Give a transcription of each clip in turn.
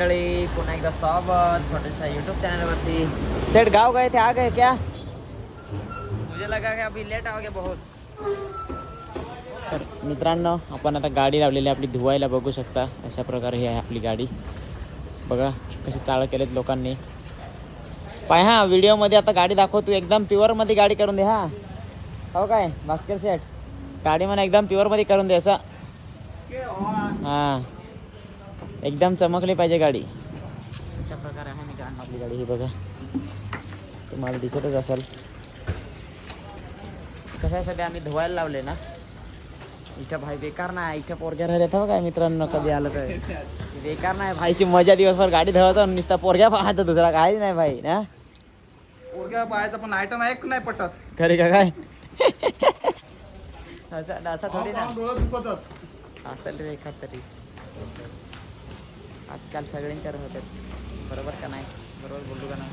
मंडळी पुन्हा एकदा स्वागत. छोट्याशा युट्यूब चॅनलवरती सेट गाव गए थे आ गए क्या? मुझे लगा कि अभी लेट आओगे बहुत। तर मित्रांनो आपण आता गाडी लावलेली आहे आपली धुवायला बघू शकता. अशा प्रकारे ही आहे आपली गाडी. बघा कशी चाळ केलेत लोकांनी. पाय हा व्हिडिओमध्ये आता गाडी दाखव तू. एकदम प्युअरमध्ये गाडी करून दे हा. हो काय भास्कर शेठ? गाडी मला एकदम प्युअरमध्ये करून दे असं. हां. एकदम चमकली पाहिजे गाडी. अशा प्रकारे आहे मित्रांनो आपली गाडी. ही बघा. तुम्हाला दिसतच असेल. कशासाठी आम्ही धुवायला लावले ना? इथं भाई बेकार नाही इथं पोरग्या राहत काय मित्रांनो कधी आलं तर. बेकार नाही भाईची मजा दिवसभर गाडी धवतो नुसता पोरग्या पाहतो दुसरा काहीच नाही भाई ना? पोरग्या पाहायचा पण आयटम ऐक नाही पटत? खरे का काय? असं असं थोडी ना. डोळं दुखतात असेल रे एखाद तरी. आजकाल सगळ्यांच्या होतात बरोबर का नाही? बरोबर बोलू का नाही?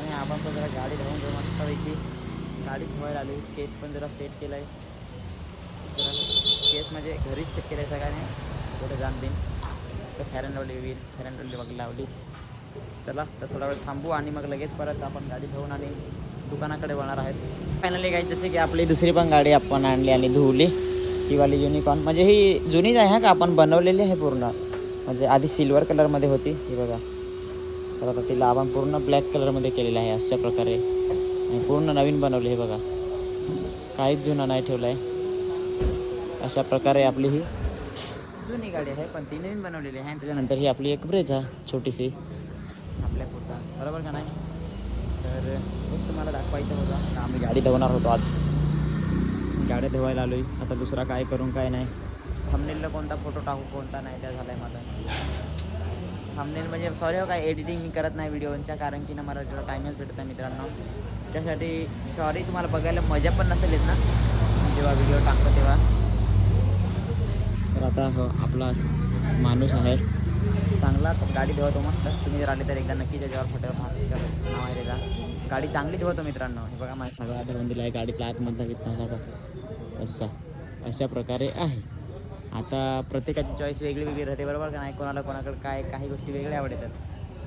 आणि आपण पण जरा गाडी धावून घेऊ मस्तपैकी. गाडी धुवायला आली. केस पण जरा सेट केला आहे जरा केस म्हणजे घरीच सेट केलं आहे सगळ्यांनी. कुठे जाण देईन तर फॅरन लावली वीर फॅरन लावली बघ लावली. चला तर थोडा वेळ थांबू आणि मग लगेच परत आपण गाडी धुवून आणि दुकानाकडे वळणार आहेत. फायनली काही जसे की आपली दुसरी पण गाडी आपण आणली आणि धुवली. ही वाली युनिकॉर्न म्हणजे ही जुनीच आहे हा का? आपण बनवलेली आहे पूर्ण. म्हणजे आधी सिल्वर कलरमध्ये होती ही बघा. तर आता तिला आपण पूर्ण ब्लॅक कलरमध्ये केलेलं आहे अशा प्रकारे. आणि पूर्ण नवीन बनवली हे बघा. काहीच जुना नाही ठेवलं आहे अशा प्रकारे आपली ही जुनी गाडी आहे पण ती नवीन बनवलेली आहे. आणि त्याच्यानंतर ही आपली एक ब्रेझा छोटीशी. आपल्या पुरता. बरोबर का नाही? तर हेच तुम्हाला दाखवायचं होतं. आम्ही गाडी धुवणार होतो आज. गाड्या धुवायला आलो आहे आता दुसरा काय करून काय नाही. थंबनेलला कोणता फोटो टाकू कोणता नाही त्या झाला आहे माझा. थंबनेल म्हणजे सॉरी हो काय एडिटिंग मी करत नाही व्हिडिओच्या कारण की ना मला तेवढा टाईमच भेटत नाही मित्रांनो. त्यासाठी सॉरी तुम्हाला बघायला मजा पण नसेल येत ना? जेव्हा व्हिडिओ टाकतो तेव्हा. तर आता हो आपला माणूस आहे. चांगला गाडी धुवतो मस्त. तुम्ही जर आले तर एकदा नक्की त्याच्यावर फोटो नाव आहे त्याचा. गाडी चांगली धुवतो मित्रांनो. हे बघा माझ्या सगळा धुवून दिला आहे गाडीतला आतमधला घेतला का असा अशा प्रकारे आहे. आता प्रत्येकाची चॉईस वेगळी वेगळी राहते बरोबर का नाही? कोणाला कोणाकडे काय काही गोष्टी वेगळ्या आवडतात.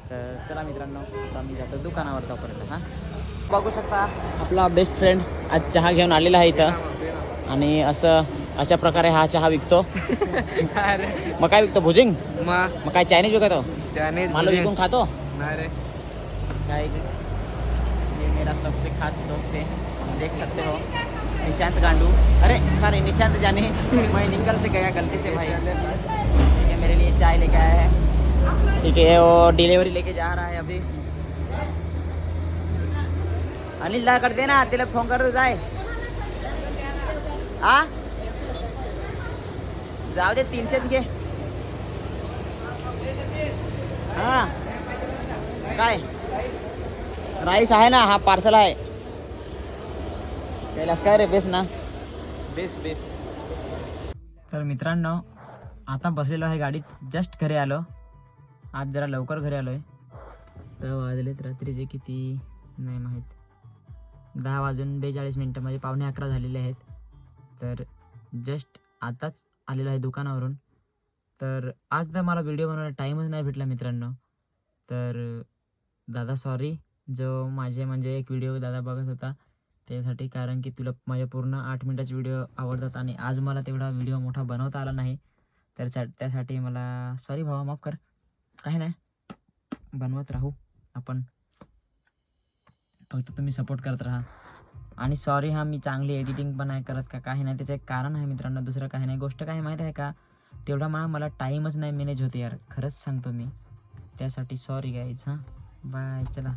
तर चला मित्रांनो आता मी जातो दुकानावर तोपर्यंत हां? बघू शकता आपला बेस्ट फ्रेंड आज चहा घेऊन आलेला आहे इथं. आणि असं अशा प्रकारे हा चहा विकतो. मग काय विकतो भुजिंग? मग काय चायनीज विकतो? मला विकून खातो? काय ये मेरा सबसे खास दोस्त है. देख सकते हो. निशांत गांडू। अरे सॉरी निशांत जाने। मैं निकल से गया, गलती से भाई। ठीक है, मेरे लिए चाय लेके आया है। ठीक है वो डिलीवरी लेके जा रहा है अभी। अनिल ला कर देना तिला फ़ोन कर जाय आ? जाऊ दे तीनशेच घे हा। काय? राईस आहे ना, हा पार्सल आहे। त्यालाच काय रे बेस ना बेस बेस तर मित्रांनो आता बसलेलो आहे गाडीत. जस्ट घरी आलो. आज जरा लवकर घरी आलो आहे तर वाजलेत रात्रीचे किती? नाही माहीत. दहा वाजून बेचाळीस मिनटं म्हणजे पावणे अकरा झालेले आहेत. तर जस्ट आताच आलेलो आहे दुकानावरून. तर आज तर मला व्हिडिओ बनवायला टाईमच नाही भेटला मित्रांनो. तर दादा सॉरी जो माझे म्हणजे एक व्हिडिओ दादा बघत होता त्यासाठी कारण की तुला माझ्या पूर्ण आठ मिनटाचे व्हिडिओ आवडतात आणि आज मला तेवढा व्हिडिओ मोठा बनवता आला नाही. तर त्यासाठी मला सॉरी भावा माफ कर. काही नाही. बनवत राहू आपण. फक्त तुम्ही सपोर्ट करत राहा. आणि सॉरी हा मी चांगली एडिटिंग पण नाही करत का काही नाही. त्याचं एक कारण आहे मित्रांनो. दुसरं काही नाही. गोष्ट काही माहीत आहे का? तेवढा मला मला टाईमच नाही मॅनेज होते यार. खरंच सांगतो मी. त्यासाठी सॉरी गाईज हां. बाय चला.